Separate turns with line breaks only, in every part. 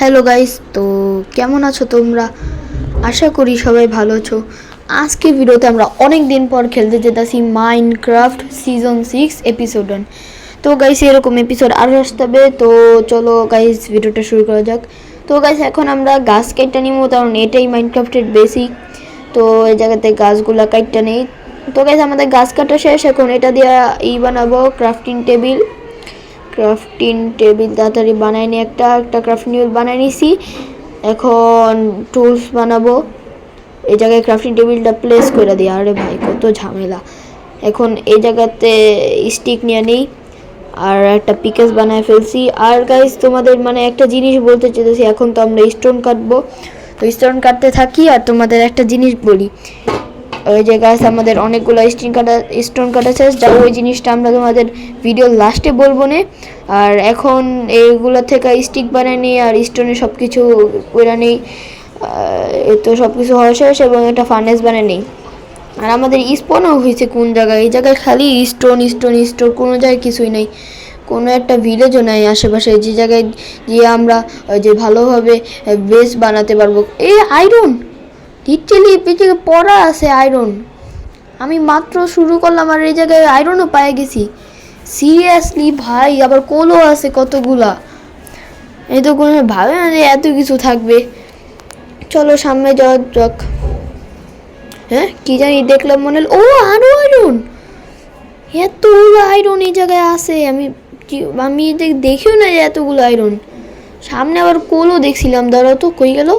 Hello guys তো কেমন আছো তোমরা? আশা করি সবাই ভালো আছো। আজকে ভিডিওতে আমরা অনেক দিন পর খেলতে যেতেছি Minecraft season six episode one তো গাইস এরকম এপিসোড আরও আসতে হবে। তো চলো গাইস ভিডিওটা শুরু করা যাক। তো গাইস এখন আমরা গাছ কাটটা নিব, কারণ এটাই মাইনক্রাফটের বেসিক তো এই জায়গাতে গাছগুলা কাটটা নেই। তো গাইস আমাদের গাছ কাটা শেষ, এখন এটা দিয়ে ই বানাবো ক্রাফটিং টেবিল ক্রাফটিং টেবিল তাড়াতাড়ি বানাই নি একটা একটা ক্রাফটিং টেবিল বানাই নিছি। এখন টুলস বানাবো। এই জায়গায় ক্রাফটিং টেবিলটা প্লেস করে দিই। আরে ভাই, কত ঝামেলা। এখন এই জায়গাতে স্টিক নিয়ে নেই। আর একটা পিকেস বানায় ফেলছি। আর গাইস তোমাদের মানে একটা জিনিস বলতে চেয়েছি এখন তো আমরা স্টোন কাটবো। তো স্টোন কাটতে থাকি আর তোমাদের একটা জিনিস বলি। ওই যে গাছ আমাদের অনেকগুলো স্টোন কাটা স্টোন কাটা শেষ। যা ওই জিনিসটা আমরা তোমাদের ভিডিও লাস্টে বলব না। আর এখন এইগুলো থেকে স্টিক বানিয়ে নিই আর স্টোনে সব কিছু করে নিই। তো সব কিছু হওয়া শেষ এবং একটা ফার্নেস বানিয়ে নিই। আর আমাদের স্পনও হয়েছে কোন জায়গায়? এই জায়গায় খালি স্টোন স্টোন স্টোন কোনো জায়গায় কিছুই নেই। কোনো একটা ভিলেজও নাই আশেপাশে। যে জায়গায় গিয়ে আমরা যে ভালোভাবে বেস বানাতে পারব। এই আয়রন লিটারালি পেছনে পড়া আছে আয়রন আমি মাত্র শুরু করলাম আর এই জায়গায় আয়রনও পেয়ে গেছি। সিরিয়াসলি ভাই, আবার কোলও আছে কতগুলা। এই তো কোনো ভাবে না যে এত কিছু থাকবে। চলো সামনে যাওয়া যাক। হ্যাঁ কি জানি দেখলাম মনে হলো, ও আরও আয়রন এতগুলো আয়রন এই জায়গায় আছে। আমি আমি দেখ- দেখিও না যে এতগুলো আয়রন সামনে আবার কোলও দেখছিলাম, দাঁড়াও তো, কই গেল?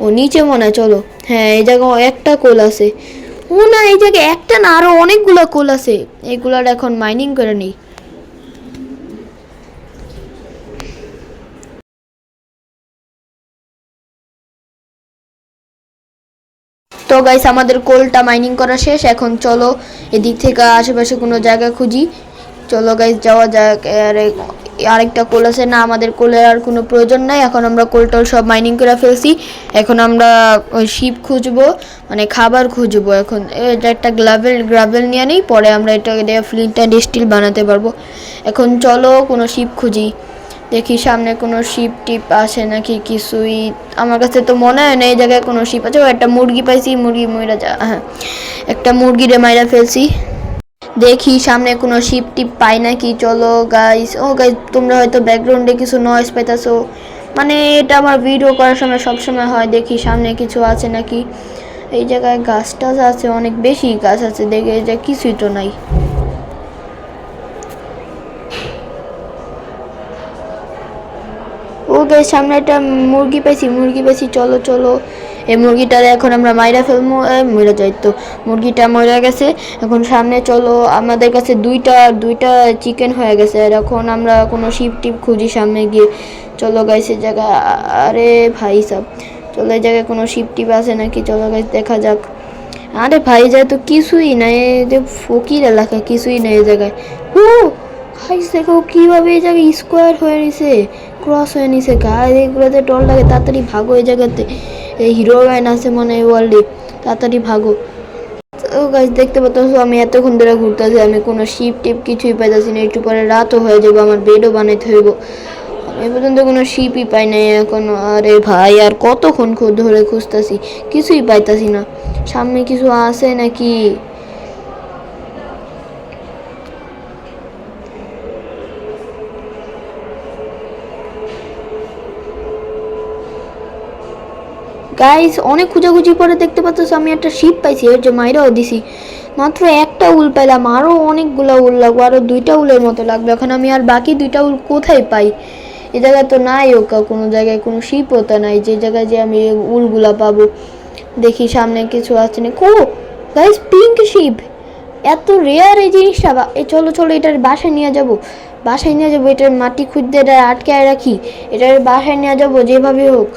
ও নিচে মনে হয়, চলো। হ্যাঁ এই জায়গায় একটা কোল আছে। ও না, এই জায়গায় একটা না, আরও অনেকগুলো কোল আছে। এগুলার এখন মাইনিং করে নিই। তো গাইস আমাদের কোলটা মাইনিং করা শেষ। এখন চলো এদিক থেকে আশেপাশে কোনো জায়গা খুঁজি। চলো গাইজ যাওয়া যাক। আর আরেকটা কোল আছে। না, আমাদের কোলের আর কোনো প্রয়োজন নাই। এখন আমরা কোল টোল সব মাইনিং করে ফেলছি। এখন আমরা ওই শিপ খুঁজবো মানে খাবার খুঁজবো এখন। এটা একটা গ্রাভেল গ্রাভেল নিয়ে নিই। পরে আমরা এটা দিয়ে ফ্লিন্ট অ্যান্ড স্টিল বানাতে পারব। এখন চলো কোনো শিপ খুঁজি। দেখি সামনে কোনো শিপ টিপ আসে নাকি কিছুই। আমার কাছে তো মনে হয় না এই জায়গায় কোনো শিপ আছে। ও, একটা মুরগি পাইছি। মুরগি মইরা যা হ্যাঁ। একটা মুরগিরে মাইরা ফেলছি। দেখি সামনে কোনো শিপ টিপ পাই নাকি। চলো গাইস ও গাইস তোমরা হয়তো ব্যাকগ্রাউন্ডে কিছু নয়েজ পাইতাছো। মানে এটা আমার ভিডিও করার সময় সবসময় হয়, দেখি সামনে কিছু আছে নাকি। এই জায়গায় গাছ টাছ আছে, অনেক বেশি গাছ আছে, দেখে যে কিছুই তো নাই। ও গাইস সামনে একটা মুরগি পেয়েছি মুরগি পেয়েছি চলো চলো। এই মুরগিটারে এখন আমরা মাইরা ফেলব মরে যাই তো। মুরগিটা মরে গেছে, এখন সামনে চলো, আমাদের কাছে দুইটা দুইটা চিকেন হয়ে গেছে, আর এখন আমরা কোনো শিপ টিপ খুঁজি সামনে গিয়ে। চলো এই জায়গা, আরে ভাই সব, চলো এই জায়গায় কোনো শিপ টিপ আছে নাকি? চলো গাইস দেখা যাক। আরে ভাই যায় তো কিছুই নাই, এই যে ফকির এলাকা, কিছুই নেই এই জায়গায়। হু গাইস দেখো কীভাবে এই জায়গায় স্কোয়ার হয়ে নিছে ক্রস হয়ে নিছে। গায়ে এগুলোতে ডর লাগে, তাড়াতাড়ি ভাগো এই জায়গাতে। এই হিরো ম্যান আছে মনে হয় ওয়ার্ল্ডে। তাড়াতাড়ি ভাগো। তো গাছ দেখতে পাচ্ছ আমি এতক্ষণ ধরে ঘুরতেছি, আমি কোনো শিপ টিপ কিছুই পাইতেছি না, একটু পরে রাতও হয়ে যাব, আমার বেডও বানাইতে হইব। আমি পর্যন্ত কোনো শিপই পাই নাই এখন, আরে ভাই, আর কতক্ষণ ধরে খুঁজতেছি, কিছুই পাইতাছি না। সামনে কিছু আছে নাকি? গাইস অনেক খুঁজাখুঁজি পরে দেখতে পাচ্ছ, আমি একটা শিপ পাইছি এর যে মাইরাও দিছি। মাত্র একটা উল পাইলাম আরও অনেকগুলো উল লাগবে আরও দুইটা উলের মতো লাগবে। এখন আমি আর বাকি দুইটা উল কোথায় পাই? এ জায়গায় তো নাই ওকা, কোনো জায়গায় কোনো শিপও তো নাই। যে জায়গায় যে আমি উলগুলা পাবো, দেখি সামনে কিছু আছে না কো গাইস পিঙ্ক শিপ এত রেয়ার এই জিনিসটা এই চলো চলো, এটার বাসায় নিয়ে যাব। বাসায় নিয়ে যাব, এটার মাটি খুঁজতে এটা আটকায় রাখি। এটার বাসায় নিয়ে যাব, যেভাবে হোক।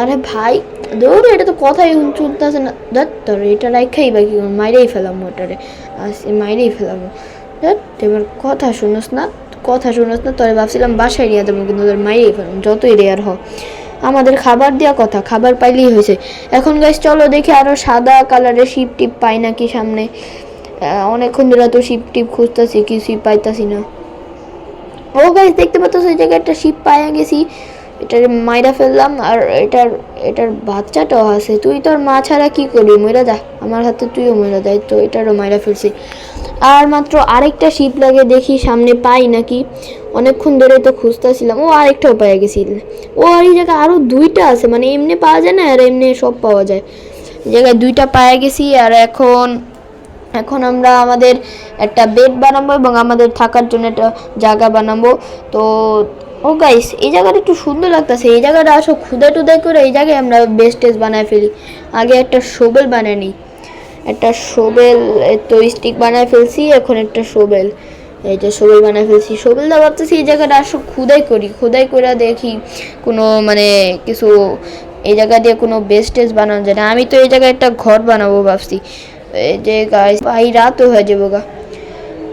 আরে ভাই দৌড় এটা তো কথাই শুনতেছে না। ধর তোর এটা রাখাই বাকি মাইরেই ফেলাম ওটারে। আর সে মাইরেই ফেলাম ধর এবার কথা শুনোস না। কথা শুনোস না, তোরে ভাবছিলাম বাসায় নিয়ে দেবো কিন্তু তোর মাইরেই ফেলাম। যতই রেয়ার হোক আমাদের খাবার দেওয়া কথা, খাবার পাইলেই হয়েছে। এখন গাছ চলো দেখি আরও সাদা কালারের শিপ টিপ পাই নাকি সামনে। অনেকক্ষণ ধরে তো শিপ টিপ খুঁজতেছি, কিছুই পাইতাছি না। ও গাইস দেখতে পাচ্ছ, ওই জায়গায় একটা শিপ পাইয়া গেছি। এটার মাইরা ফেললাম আর এটার এটার বাচ্চাটাও আছে। তুই তোর মা ছাড়া কি করবি? মইরা যা, আমার হাতে তুইও মইরা দেয় তো এটারও মাইরা ফেলছি। আর মাত্র আরেকটা শিপ লাগে দেখি, সামনে পাই নাকি? অনেকক্ষণ ধরে তো খুঁজতেছিলাম। ও আরেকটাও পেয়ে গেছি। ও আর এই জায়গায় আরও দুইটা আছে মানে এমনি পাওয়া যায় না, আর এমনি সব পাওয়া যায়। জায়গায় দুইটা পায়ে গেছি, আর এখন এখন আমরা আমাদের একটা বেড বানাবো এবং আমাদের থাকার জন্য একটা জায়গা বানাবো। তো ও গাইস এই জায়গাটা একটু সুন্দর লাগতেছে। এই জায়গাটা আসো খুদা টুদাই করে এই জায়গায় আমরা বেস্টেজ বানায় ফেলি। আগে একটা শোবেল বানায় নিই। একটা শোবেল তো স্টিক বানায় ফেলছি, এখন একটা শোবেল। এই যে শোবেল বানায় ফেলছি। শোবেলটা ভাবতেছি এই জায়গাটা আসো খুদাই করি। খুদাই করে দেখি কোনো মানে কিছু এই জায়গা দিয়ে কোনো বেস্টেজ বানানো যায় না। আমি তো এই জায়গায় একটা ঘর বানাবো ভাবছি। এই যে গাছ ভাই রাতও হয়ে যাব গা।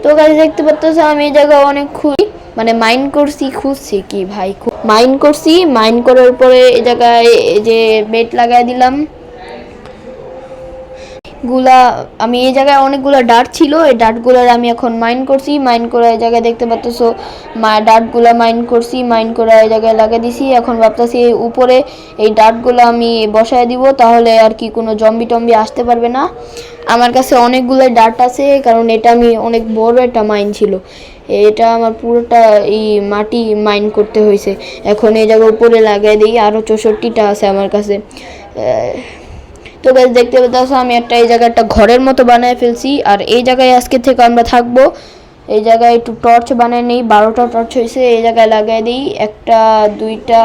তো গাছ দেখতে পাচ্ছ আমি এই জায়গা অনেক খুঁজি মানে মাইন্ড করছি, খুঁজছি কি ভাই মাইন্ড করছি মাইন্ড করার পরে এ জায়গায় যে বেড লাগাই দিলাম। গুলা, আমি এই জায়গায় অনেকগুলো ডাট ছিল, এই ডাটগুলোর আমি এখন মাইন্ড করছি মাইন্ড করে এই জায়গায় দেখতে পাচ্ছ মা ডাটগুলো মাইন্ড করছি মাইন করে এই জায়গায় লাগিয়ে দিছি, এখন ভাবতেছি এই উপরে এই ডাটগুলো আমি বসায় দিব, তাহলে আর কি কোনো জম্বি টম্বি আসতে পারবে না। আমার কাছে অনেকগুলো ডাট আছে, কারণ এটা আমি অনেক বড় একটা মাইন ছিল। এটা আমার পুরোটা এই মাটি মাইন করতে হয়েছে। এখন এই জায়গায় উপরে লাগাই দিই আরও চৌষট্টিটা আছে আমার কাছে। তো গাছ দেখতে পেতেছো আমি একটা, এই জায়গায় একটা ঘরের মতো বানিয়ে ফেলছি। আর এই জায়গায় আজকে থেকে আমরা থাকব। এই জায়গায় একটু টর্চ বানিয়ে নিই, বারোটা টর্চ হয়েছে, এই জায়গায় লাগাই দিই। একটা, দুইটা,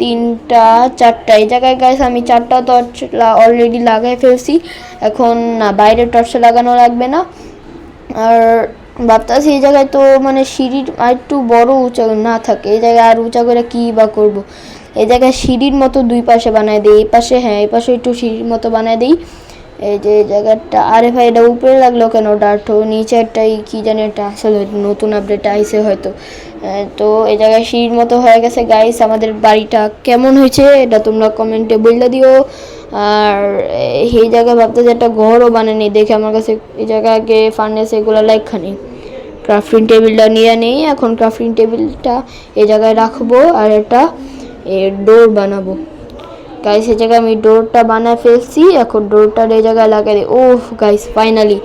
তিনটা, চারটা। এই জায়গায় গাছ আমি চারটা টর্চ অলরেডি লাগাই ফেলছি। এখন, না টর্চ লাগানো লাগবে না। আর ভাবতেছি, এই জায়গায় তো মানে সিঁড়ির আর একটু বড় উঁচা না থাকে, এই জায়গায় আর উঁচা করে কী বা করব। এই জায়গায় সিঁড়ির মতো দুই পাশে বানায় দিই, এই পাশে হ্যাঁ এই পাশে একটু সিঁড়ির মতো বানায় দিই। এই যে জায়গাটা, আরে ভাই, এটা উপরে লাগল কেন? ডাটো নিচেরটাই কি জানি একটা আসলে নতুন আপডেট আইসে হয়তো। তো এই জায়গায় সিঁড়ির মতো হয়ে গেছে। গাইস আমাদের বাড়িটা কেমন হয়েছে এটা তোমরা কমেন্টে বললে দিও। আর এই জায়গায় ভাবতে যে একটা ঘরও বানানি দেখে আমার কাছে এই জায়গায় আগে ফার্নেস এগুলো লাইকখানি ক্রাফটিং টেবিলটা নিয়ে নেই, এখন ক্রাফটিং টেবিলটা এই জায়গায় রাখব। আর একটা ডোর বানাবো। গাইস এই জায়গায় আমি ডোরটা বানায় ফেলছি। এখন ডোরটার এই জায়গায় লাগাই দিই ওহ গাইস ফাইনালি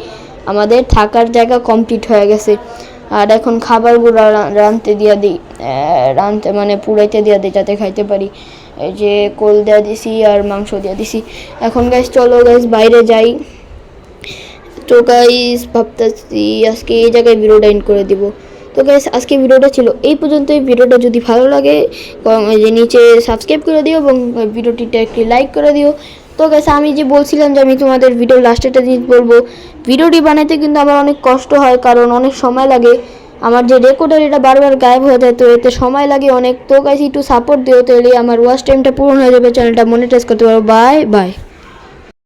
আমাদের থাকার জায়গা কমপ্লিট হয়ে গেছে। আর এখন খাবারগুলো রাঁধতে দিয়া দিই। রাঁধতে মানে পুড়াইতে দিয়া দিই যাতে খাইতে পারি। এই যে কোল দেওয়া দিছি আর মাংস দিয়া দিছি। এখন গাইস চলো গাইস বাইরে যাই। তো গাইস ভাবতেছি আজকে এই জায়গায় ভিডিওটা এন্ড করে দিব। তো গাইস আজকে ভিডিওটা ছিল এই পর্যন্তই। ভিডিওটা যদি ভালো লাগে যে নিচে সাবস্ক্রাইব করে দিও এবং ভিডিওটিটা একটি লাইক করে দিও। তো গাইস আমি যে বলছিলাম যে আমি তোমাদের ভিডিও লাস্টে একটা জিনিস বলব, ভিডিওটি বানাতে কিন্তু আমার অনেক কষ্ট হয়, কারণ অনেক সময় লাগে। আমার যে রেকর্ডার এটা বারবার গায়েব হয়ে যায়, তো এতে সময় লাগে অনেক। তো গাইস একটু সাপোর্ট দিও, তাহলে আমার ওয়াচ টাইমটা পূরণ হয়ে যাবে। চ্যানেলটা মনিটাইজ করতে পারব বাই বাই